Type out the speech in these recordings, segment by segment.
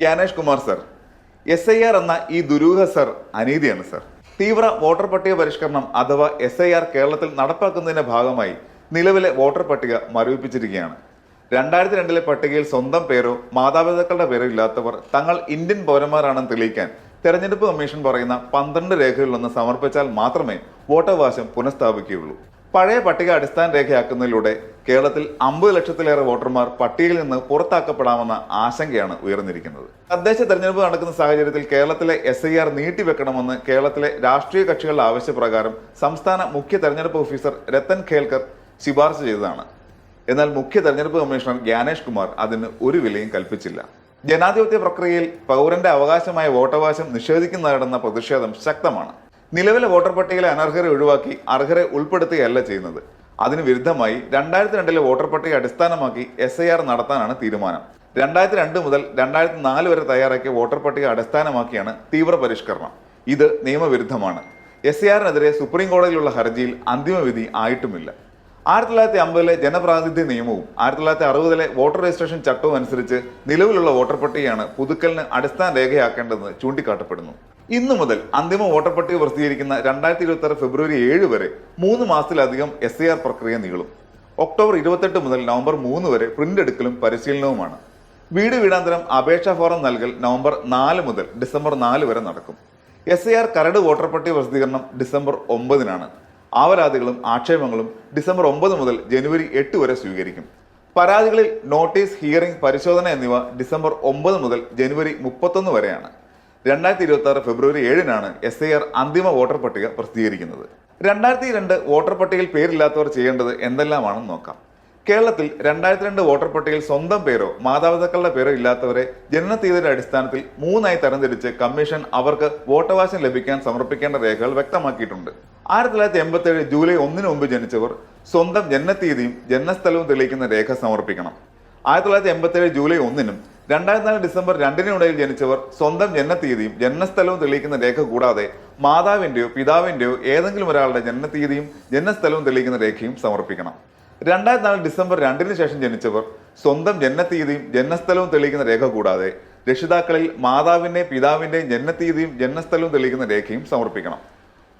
Gyanesh Kumar sir S I R എന്ന ഈ ദുരൂഹ സർ അനീതിയാണ് സർ. തീവ്ര വോട്ടർ പട്ടിക പരിഷ്കരണം അഥവാ എസ് ഐ ആർ കേരളത്തിൽ നടപ്പാക്കുന്നതിന്റെ ഭാഗമായി നിലവിലെ വോട്ടർ പട്ടിക മരവിപ്പിച്ചിരിക്കുകയാണ്. രണ്ടായിരത്തി രണ്ടിലെ പട്ടികയിൽ സ്വന്തം പേരോ മാതാപിതാക്കളുടെ പേരോ ഇല്ലാത്തവർ തങ്ങൾ ഇന്ത്യൻ പൗരന്മാരാണെന്ന് തെളിയിക്കാൻ തെരഞ്ഞെടുപ്പ് കമ്മീഷൻ പറയുന്ന പന്ത്രണ്ട് രേഖകളിലൊന്ന് സമർപ്പിച്ചാൽ മാത്രമേ വോട്ടവകാശം പുനഃസ്ഥാപിക്കുകയുള്ളൂ. പഴയ പട്ടിക അടിസ്ഥാന രേഖയാക്കുന്നതിലൂടെ കേരളത്തിൽ അമ്പത് ലക്ഷത്തിലേറെ വോട്ടർമാർ പട്ടികയിൽ നിന്ന് പുറത്താക്കപ്പെടാമെന്ന ആശങ്കയാണ് ഉയർന്നിരിക്കുന്നത്. തദ്ദേശ തെരഞ്ഞെടുപ്പ് നടക്കുന്ന സാഹചര്യത്തിൽ കേരളത്തിലെ എസ് ഐ ആർ നീട്ടിവെക്കണമെന്ന് കേരളത്തിലെ രാഷ്ട്രീയ കക്ഷികളുടെ ആവശ്യപ്രകാരം സംസ്ഥാന മുഖ്യ തെരഞ്ഞെടുപ്പ് ഓഫീസർ രത്തൻ ഖേൽക്കർ ശുപാർശ ചെയ്തതാണ്. എന്നാൽ മുഖ്യ തെരഞ്ഞെടുപ്പ് കമ്മീഷണർ ജ്ഞാനേഷ് കുമാർ അതിന് ഒരു വിലയും കൽപ്പിച്ചില്ല. ജനാധിപത്യ പ്രക്രിയയിൽ പൗരന്റെ അവകാശമായ വോട്ടവകാശം നിഷേധിക്കുന്നതാണെന്ന പ്രതിഷേധം ശക്തമാണ്. നിലവിലെ വോട്ടർ പട്ടികയിലെ അനർഹരെ ഒഴിവാക്കി അർഹരെ ഉൾപ്പെടുത്തുകയല്ല ചെയ്യുന്നത്. അതിന് വിരുദ്ധമായി രണ്ടായിരത്തി രണ്ടിലെ വോട്ടർ പട്ടിക അടിസ്ഥാനമാക്കി എസ് ഐ ആർ നടത്താനാണ് തീരുമാനം. രണ്ടായിരത്തി രണ്ട് മുതൽ രണ്ടായിരത്തി നാല് വരെ തയ്യാറാക്കിയ വോട്ടർ പട്ടിക അടിസ്ഥാനമാക്കിയാണ് തീവ്ര പരിഷ്കരണം. ഇത് നിയമവിരുദ്ധമാണ്. എസ് ഐ ആറിനെതിരെ സുപ്രീം കോടതിയിലുള്ള ഹർജിയിൽ അന്തിമവിധി ആയിട്ടുമില്ല. ആയിരത്തി തൊള്ളായിരത്തി അമ്പതിലെ ജനപ്രാതിനിധ്യ നിയമവും ആയിരത്തി തൊള്ളായിരത്തി അറുപതിലെ വോട്ടർ രജിസ്ട്രേഷൻ ചട്ടവും അനുസരിച്ച് നിലവിലുള്ള വോട്ടർ പട്ടികയാണ് പുതുക്കലിന് അടിസ്ഥാന രേഖയാക്കേണ്ടതെന്ന് ചൂണ്ടിക്കാട്ടപ്പെടുന്നു. ഇന്നു മുതൽ അന്തിമ വോട്ടർ പട്ടിക പ്രസിദ്ധീകരിക്കുന്ന രണ്ടായിരത്തി ഇരുപത്തി ആറ് ഫെബ്രുവരി ഏഴ് വരെ മൂന്ന് മാസത്തിലധികം എസ് ഐ ആർ പ്രക്രിയ നീളും. ഒക്ടോബർ ഇരുപത്തെട്ട് മുതൽ നവംബർ മൂന്ന് വരെ പ്രിന്റ് എടുക്കലും പരിശീലനവുമാണ്. വീട് വീടാന്തരം അപേക്ഷാ ഫോറം നൽകൽ നവംബർ നാല് മുതൽ ഡിസംബർ നാല് വരെ നടക്കും. എസ് ഐ ആർ കരട് വോട്ടർ പട്ടിക പ്രസിദ്ധീകരണം ഡിസംബർ ഒമ്പതിനാണ്. ആവരാതികളും ആക്ഷേപങ്ങളും ഡിസംബർ ഒമ്പത് മുതൽ ജനുവരി എട്ട് വരെ സ്വീകരിക്കും. പരാതികളിൽ നോട്ടീസ് ഹിയറിംഗ് പരിശോധന എന്നിവ ഡിസംബർ ഒമ്പത് മുതൽ ജനുവരി മുപ്പത്തൊന്ന് വരെയാണ്. രണ്ടായിരത്തി ഇരുപത്തി ആറ് ഫെബ്രുവരി ഏഴിനാണ് എസ് ഐ ആർ അന്തിമ വോട്ടർ പട്ടിക പ്രസിദ്ധീകരിക്കുന്നത്. രണ്ടായിരത്തി രണ്ട് വോട്ടർ പട്ടികയിൽ പേരില്ലാത്തവർ ചെയ്യേണ്ടത് എന്തെല്ലാമാണെന്ന് നോക്കാം. കേരളത്തിൽ രണ്ടായിരത്തി രണ്ട് വോട്ടർ പട്ടികയിൽ സ്വന്തം പേരോ മാതാപിതാക്കളുടെ പേരോ ഇല്ലാത്തവരെ ജനനത്തീയതിയുടെ അടിസ്ഥാനത്തിൽ മൂന്നായി തരംതിരിച്ച് കമ്മീഷൻ അവർക്ക് വോട്ടവകാശം ലഭിക്കാൻ സമർപ്പിക്കേണ്ട രേഖകൾ വ്യക്തമാക്കിയിട്ടുണ്ട്. ആയിരത്തി തൊള്ളായിരത്തി എൺപത്തി ഏഴ് ജൂലൈ ഒന്നിന് മുമ്പ് ജനിച്ചവർ സ്വന്തം ജനനത്തീയതിയും ജനനസ്ഥലവും തെളിയിക്കുന്ന രേഖ സമർപ്പിക്കണം. ആയിരത്തി തൊള്ളായിരത്തി എൺപത്തി ഏഴ് ജൂലൈ ഒന്നിനും രണ്ടായിരത്തി നാല് ഡിസംബർ രണ്ടിനുമിടയിൽ ജനിച്ചവർ സ്വന്തം ജനനത്തീയതിയും ജനനസ്ഥലവും തെളിയിക്കുന്ന രേഖ കൂടാതെ മാതാവിന്റെയോ പിതാവിന്റെയോ ഏതെങ്കിലും ഒരാളുടെ ജനനത്തീയതിയും ജനനസ്ഥലവും തെളിയിക്കുന്ന രേഖയും സമർപ്പിക്കണം. രണ്ടായിരത്തി നാല് ഡിസംബർ രണ്ടിന് ശേഷം ജനിച്ചവർ സ്വന്തം ജനനത്തീയതിയും ജനനസ്ഥലവും തെളിയിക്കുന്ന രേഖ കൂടാതെ രക്ഷിതാക്കളിൽ മാതാവിന്റെയും പിതാവിന്റെയും ജനനത്തീയതിയും ജനനസ്ഥലവും തെളിയിക്കുന്ന രേഖയും സമർപ്പിക്കണം.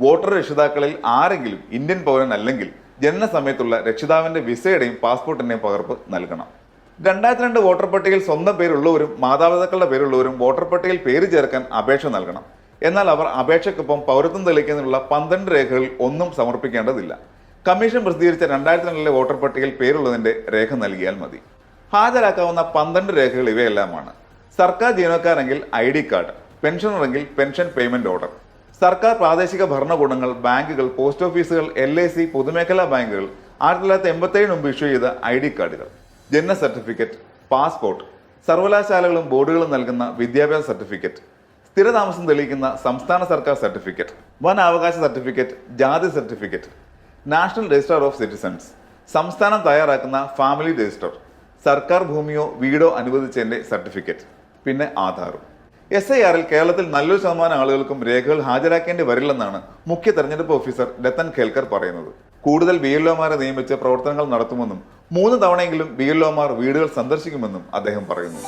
വോട്ടർ രക്ഷിതാക്കളിൽ ആരെങ്കിലും ഇന്ത്യൻ പൗരൻ അല്ലെങ്കിൽ ജനന സമയത്തുള്ള രക്ഷിതാവിന്റെ വിസയുടെയും പാസ്പോർട്ടിന്റെയും പകർപ്പ് നൽകണം. രണ്ടായിരത്തി രണ്ട് വോട്ടർ പട്ടികയിൽ സ്വന്തം പേരുള്ളവരും മാതാപിതാക്കളുടെ പേരുള്ളവരും വോട്ടർ പട്ടികയിൽ പേര് ചേർക്കാൻ അപേക്ഷ നൽകണം. എന്നാൽ അവർ അപേക്ഷയ്ക്കൊപ്പം പൗരത്വം തെളിയിക്കുന്നതിനുള്ള പന്ത്രണ്ട് രേഖകളിൽ ഒന്നും സമർപ്പിക്കേണ്ടതില്ല. കമ്മീഷൻ പ്രസിദ്ധീകരിച്ച രണ്ടായിരത്തി രണ്ടിലെ വോട്ടർ പട്ടികയിൽ പേരുള്ളതിന്റെ രേഖ നൽകിയാൽ മതി. ഹാജരാക്കാവുന്ന പന്ത്രണ്ട് രേഖകൾ ഇവയെല്ലാമാണ്. സർക്കാർ ജീവനക്കാരെങ്കിൽ ഐ ഡി കാർഡ് പെൻഷനറെങ്കിൽ പെൻഷൻ പേയ്മെന്റ് ഓർഡർ സർക്കാർ പ്രാദേശിക ഭരണകൂടങ്ങൾ ബാങ്കുകൾ പോസ്റ്റ് ഓഫീസുകൾ എൽ ഐ സി പൊതുമേഖലാ ബാങ്കുകൾ ആയിരത്തി തൊള്ളായിരത്തി എൺപത്തി ഏഴ് മുമ്പ് ഇഷ്യൂ ചെയ്ത ഐ ഡി കാർഡുകൾ. ജനന സർട്ടിഫിക്കറ്റ് പാസ്പോർട്ട് സർവകലാശാലകളും ബോർഡുകളും നൽകുന്ന വിദ്യാഭ്യാസ സർട്ടിഫിക്കറ്റ് സ്ഥിരതാമസം തെളിയിക്കുന്ന സംസ്ഥാന സർക്കാർ സർട്ടിഫിക്കറ്റ് വനാവകാശ സർട്ടിഫിക്കറ്റ് ജാതി certificate national register of citizens സംസ്ഥാനം തയ്യാറാക്കുന്ന ഫാമിലി രജിസ്റ്റർ സർക്കാർ ഭൂമിയോ വീടോ അനുവദിച്ചതിന്റെ സർട്ടിഫിക്കറ്റ് പിന്നെ ആധാറും. എസ് ഐ ആറിൽ കേരളത്തിൽ നല്ലൊരു ശതമാനം ആളുകൾക്കും രേഖകൾ ഹാജരാക്കേണ്ടി വരില്ലെന്നാണ് മുഖ്യ തെരഞ്ഞെടുപ്പ് ഓഫീസർ രത്തൻ ഖേൽക്കർ പറയുന്നത്. കൂടുതൽ ബി എൽ നിയമിച്ച് പ്രവർത്തനങ്ങൾ നടത്തുമെന്നും മൂന്ന് തവണയെങ്കിലും ബി എൽ ഒമാർ വീടുകൾ സന്ദർശിക്കുമെന്നും അദ്ദേഹം പറയുന്നു.